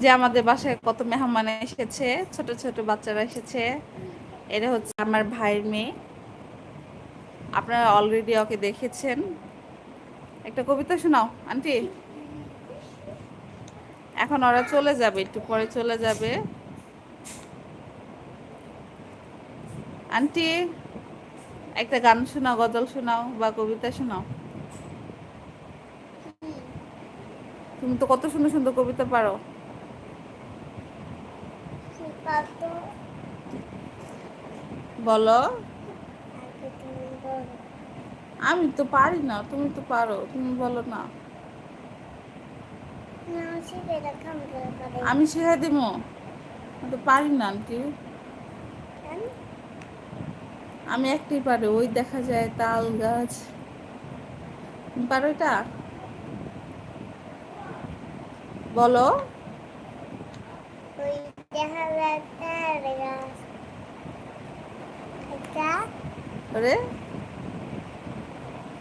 যে আমাদের বাসায় কত মেহমান এসেছে, ছোট ছোট বাচ্চারা এসেছে। এটা হচ্ছে আমার ভাইয়ের মেয়ে। আপনারা অলরেডি ওকে দেখেছেন। একটা কবিতা শোনাও, আন্টি। এখন ওরা চলে যাবে, একটু পরে চলে যাবে। আন্টি, একটা গান শোনাও, গজল শোনাও বা কবিতা শোনাও। তুমি তো কত সুন্দর সুন্দর কবিতা পারো। বলো। আমি তো পারি না তুমি তো পারো তুমি বলো না। আমি শিখাই দিব। তো পারি না আন্টি। আমি একটাই পারি ওই দেখা যায় তাল গাছ। পারো এটা? বলো।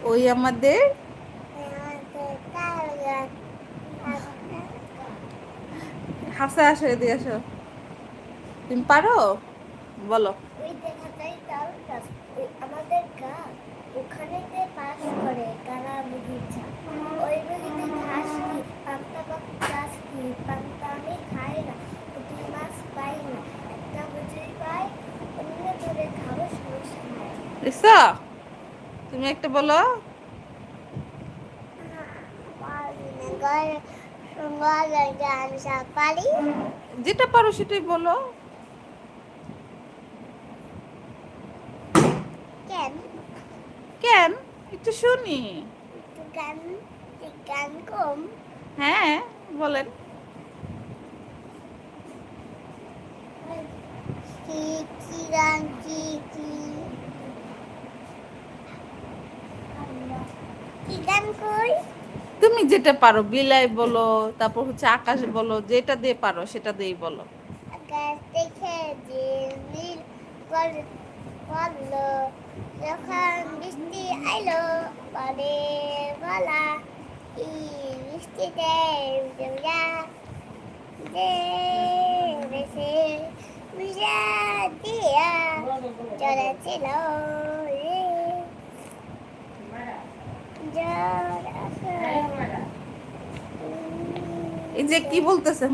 ওই আমাদের? হাসা আসো এদিকে আসো। তুমি পারো? বলো ওই দেখা যায় তাল গাছ ওই আমাদের গাছ ওখানে যে পাস করে কারা বুঝিছা ওই বুঝিতে ঘাস কি পান্তা গাছ কি পান্তা আমি খাই না পুঁটি মাছ পাই না একটা বুঝি পাই অন্য ধরে খাব সমস্যা তুমি একটা বলো। যেটা পারো সেটাই বলো। কেন? কেন? একটু শুনি। একটু গান গান কম। হ্যাঁ বলেন। কি কি গান কি কি কি গান কই তুমি যেটা পারো বিলাই বলো তারপর হচ্ছে আকাশ বলো যেটা দিয়ে পারো সেটা দিয়েই বলো। আকাশ দেখে যে নীল পর পড়ল যখন বৃষ্টি আইলো পরে বলা কি বৃষ্টিতে জমা যে দেশে বুঝা দিয়া চলেছিল রে জ্বর আসে এই যে কি বলতেছে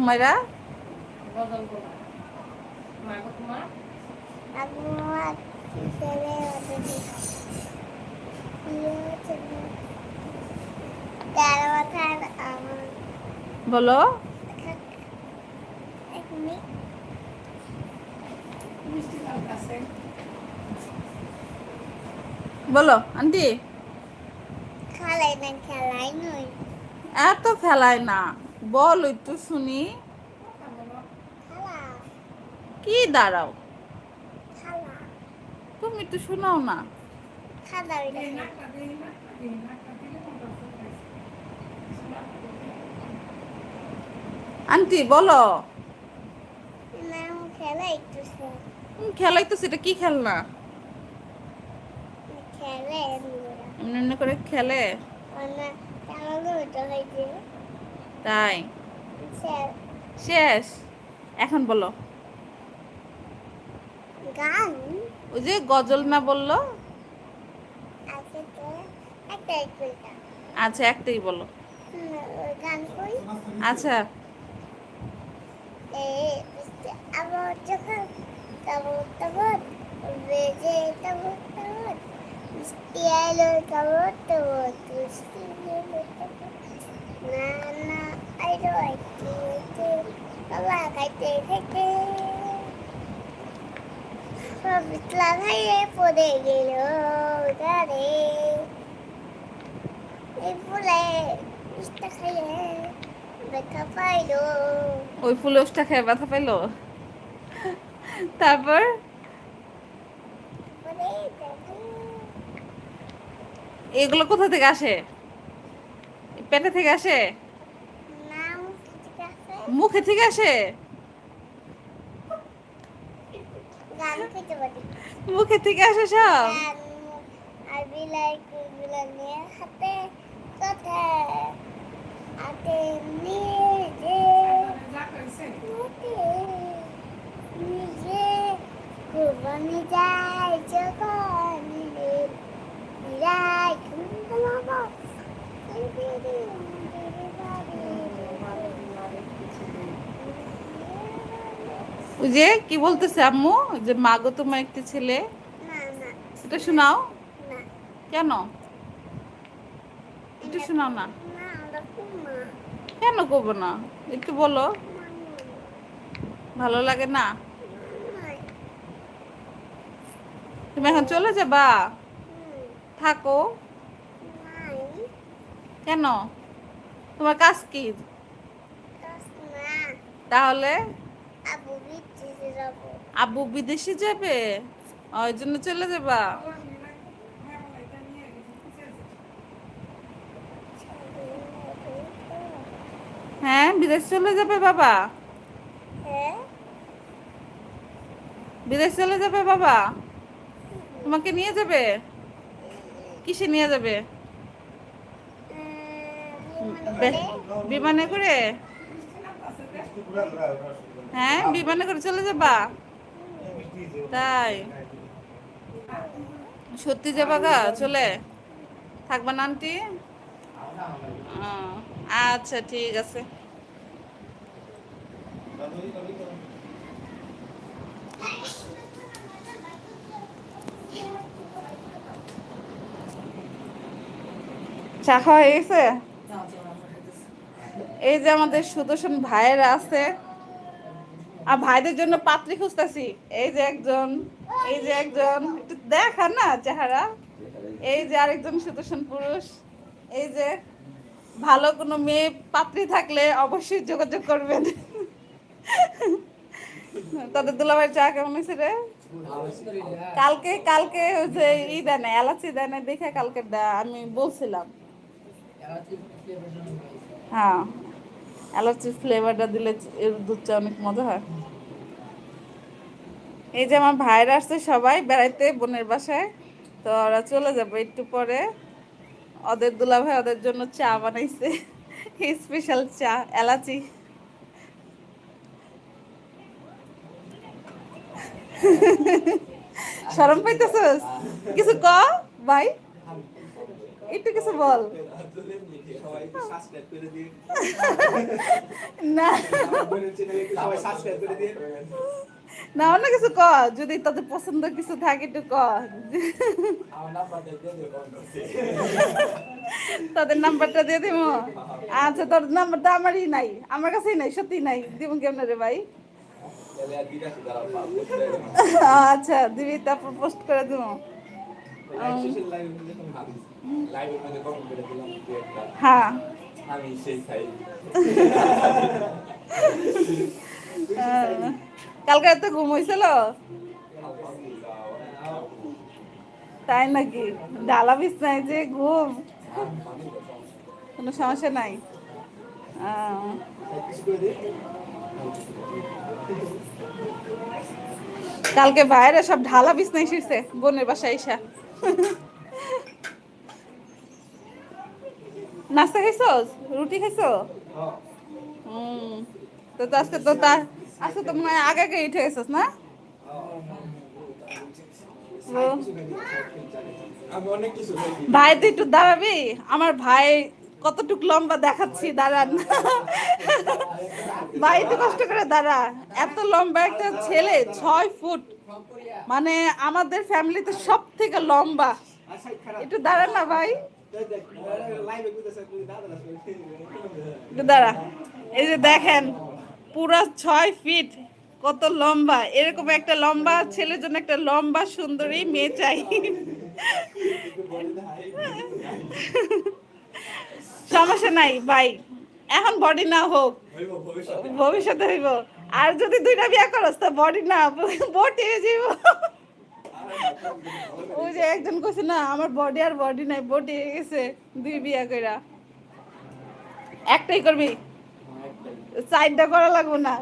বলো। বলো আন্টি খেলাই না খেলাই নই এত ফেলায় না। বল একটু শুনি। কি দাঁড়াও। তুমি একটু শোনাও না। আন্টি বলো। খেলাই তো সেটা কি খেলনা? খেলে এমনি করে খেলে? হয়েছে তাই? শেষ। এখন বলো। গান? ওই যে গজল না বলল? একটা আচ্ছা একটাই বলো। আচ্ছা। আবার যখন তবু তবু বেজে তবু তবু পড়ে গেল দাঁড়ে এই ফুলে পাইলো ওই ফুলসটা খেয়ে ব্যথা পেল তারপর পরে দেখো এগুলো কোথা থেকে আসে? পেটে থেকে আসে? মুখে থেকে আসে। মুখে থেকে আসে? সব? নিজে কোরবানি যায় যখন যে কি বলতেছে আম্মু যে মাগো তোমার একটি ছেলে এটা শোনাও কেন একটু শোনাও না কেন করব না একটু বলো ভালো লাগে না তুমি এখন চলে যাবা থাকো। কেন? তোমার কাজ কি? তাহলে? আবু আব্বু বিদেশে যাবে? ওই জন্য চলে যাবা। হ্যাঁ বিদেশ চলে যাবে বাবা। হ্যাঁ। বিদেশ চলে যাবে বাবা। তোমাকে নিয়ে যাবে? কিসে নিয়ে যাবে? বিমানে করে? হ্যাঁ বিমানে করে চলে যাবা? তাই? সত্যি যাবা গা চলে। থাকবা না আন্টি? আচ্ছা ঠিক আছে। চা খাওয়া হয়ে গেছে? এই যে আমাদের সুদর্শন ভাইয়েরা আছে। আর ভাইদের জন্য পাত্রী খুঁজতেছি। এই যে একজন, এই যে একজন। একটু দেখা না চেহারা। এই যে আরেকজন সুদর্শন পুরুষ। এই যে ভালো কোনো মেয়ে পাত্রী থাকলে অবশ্যই যোগাযোগ করবেন। তাদের দুলাভাই চা কেমন হয়েছে রে? কালকে কালকে যে ই দেয় না এলাচি দেয় না দেখে কালকে আমি বলছিলাম। হ্যাঁ এলাচি ফ্লেভারটা দিলে এর দুধ চা অনেক মজা হয়। এই যে আমার ভাইরা আসছে সবাই বেড়াইতে বোনের বাসায়, তো ওরা চলে যাবে একটু পরে। ওদের দুলা ভাই ওদের জন্য চা বানাইছে স্পেশাল চা, এলাচি। শরম পাইতেছস? কিছু ক, ভাই? একটু কিছু বল। না। অন্য কিছু ক। যদি তাদের পছন্দ কিছু থাকে একটু ক। তাদের নাম্বারটা দিয়ে দিব। আচ্ছা তোর নাম্বারটা আমারই নাই। আমার কাছেই নাই সত্যি নাই। দিব কেমন রে ভাই? আচ্ছা দিবি তারপর পোস্ট করে দিব। লাইভের মধ্যে কমেন্ট করে দিলাম হ্যাঁ। আমি সেই খাই কালকে এত ঘুম হয়েছিল তাই নাকি? ডালা বিছনায় যে ঘুম। কোনো সমস্যা নাই। কালকে বাইরে সব ঢালা বিছনায় শিরছে বোনের বাসায় এসা নাস্তা খাইছো রুটি খাইছো? হুম তো তো আজকে তো তার আজকে তো মনে হয় আগে আগে উঠে গেছিস, না? ভাই তুই একটু দাঁড়াবি? আমার ভাই কতটুক লম্বা দেখাচ্ছি, দাঁড়ান। ভাই তো কষ্ট করে দাঁড়া। এত লম্বা একটা ছেলে, ছয় ফুট। মানে আমাদের ফ্যামিলিতে সব থেকে লম্বা। একটু দাঁড়ান না ভাই। এই যে দেখেন, পুরো ছয় ফিট কত লম্বা। এরকম একটা লম্বা ছেলের জন্য একটা লম্বা, সুন্দরী মেয়ে চাই। সমস্যা নাই, ভাই। এখন বডি না হোক, ভবিষ্যতে হইব। আর যদি দুইটা বিয়া করস, তো বডি না বডি হয়ে যাইব ওই যে একজন কইছে, না, আমার বডি আর বডি নাই বডি হয়ে গেছে, দুই বিয়া কইরা। একটাই করবি? সাইডটা করা লাগবো না।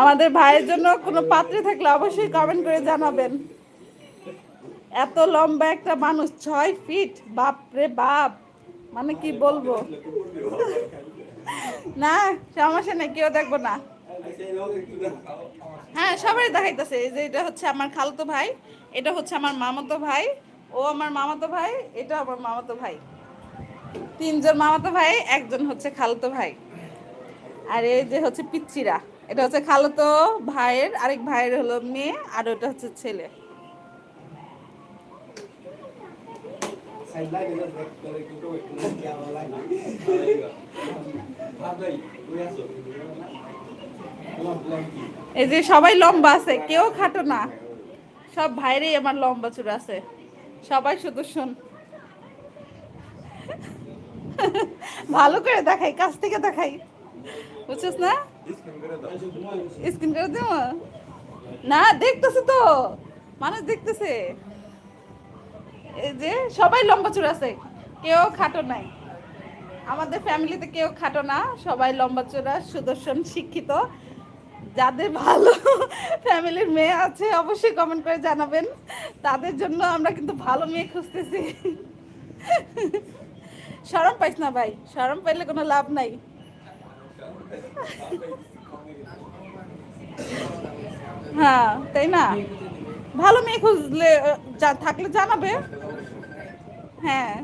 আমাদের ভাইয়ের জন্য কোনো পাত্রে থাকলে অবশ্যই কমেন্ট করে জানাবেন। এত লম্বা একটা মানুষ, ছয় ফিট বাপ রে বাপ। মানে কি বলব? না, সমস্যা নেই, কেউ দেখব না। হ্যাঁ সবাই দেখাইতেছে। যে এটা হচ্ছে আমার খালতো ভাই, এটা হচ্ছে আমার মামাতো ভাই, ও আমার মামাতো ভাই এটা আমার মামাতো ভাই। তিনজন মামাতো ভাই, একজন হচ্ছে খালতো ভাই। আর এই যে হচ্ছে পিচ্চিরা, এটা হচ্ছে খালতো ভাইয়ের, আরেক ভাইয়ের হলো মেয়ে, আর ওটা হচ্ছে ছেলে। এই যে সবাই লম্বা আছে কেউ খাটো না। সব ভাইরেই আমার লম্বা চুল আছে। সবাই শুধু শুন। ভালো করে দেখাই কাছ থেকে দেখাই। বুঝছিস না? স্ক্রিন করে দাও। দেব? না দেখতেছে তো। মানুষ দেখতেছে। যে সবাই লম্বা চুল আছে, কেউ খাটো নাই। আমাদের ফ্যামিলিতে কেউ খাটো না, সবাই লম্বা চূড়া, সুদর্শন, শিক্ষিত। যাদের ভালো ফ্যামিলির মেয়ে আছে, অবশ্যই কমেন্ট করে জানাবেন। তাদের জন্য আমরা কিন্তু ভালো মেয়ে খুঁজতেছি। শরম পাইস না ভাই, শরম পাইলে কোনো লাভ নাই। হ্যাঁ তাই না? ভালো মেয়ে খুঁজলে থাকলে জানাবে। হ্যাঁ।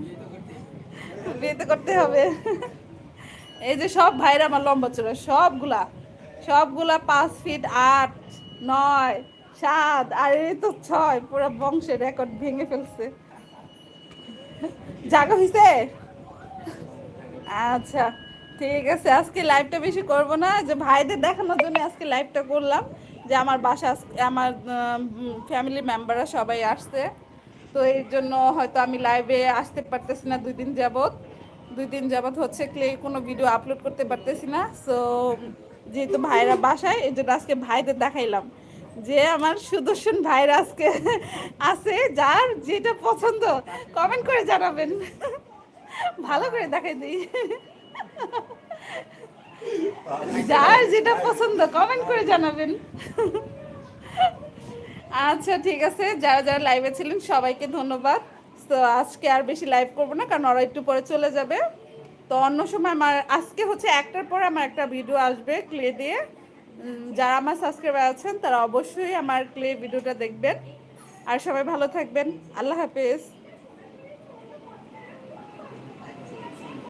বিয়ে তো করতে হবে। এই যে সব ভাইরা আমার লম্বা চূড়া সবগুলা সবগুলা পাঁচ ফিট আট, নয়, সাত, আর এই তো ছয়, পুরো বংশের রেকর্ড ভেঙে ফেলছে। জাগা হইছে? আচ্ছা ঠিক আছে, আজকে লাইভটা বেশি করব না। যে ভাইদের দেখানোর জন্য আজকে লাইভটা করলাম, যে আমার বাসা, আমার ফ্যামিলি মেম্বাররা সবাই আসছে। তো এর জন্য হয়তো আমি লাইভে আসতে পারতেছি না দুই দিন যাবত দুই দিন যাবত হচ্ছে ক্লে কোনো ভিডিও আপলোড করতে পারতেছি না। সো যেহেতু ভাইরা বাসায়, এই জন্য আজকে ভাইদের দেখাইলাম যে আমার সুদর্শন ভাইরা আজকে আছে, যার যেটা পছন্দ কমেন্ট করে জানাবেন। ভালো করে দেখাই দিই। যার যেটা পছন্দ কমেন্ট করে জানাবেন। আচ্ছা ঠিক আছে। যারা যারা লাইভে ছিলেন, সবাইকে ধন্যবাদ। তো আজকে আর বেশি লাইভ করব না, কারণ ওরা একটু পরে চলে যাবে। তো অন্য সময় আমার, আজকে হচ্ছে একটার পর আমার একটা ভিডিও আসবে ক্লে দিয়ে। যারা আমার সাবস্ক্রাইবার আছেন, তারা অবশ্যই আমার ক্লে ভিডিওটা দেখবেন। আর সবাই ভালো থাকবেন। আল্লাহ হাফেজ।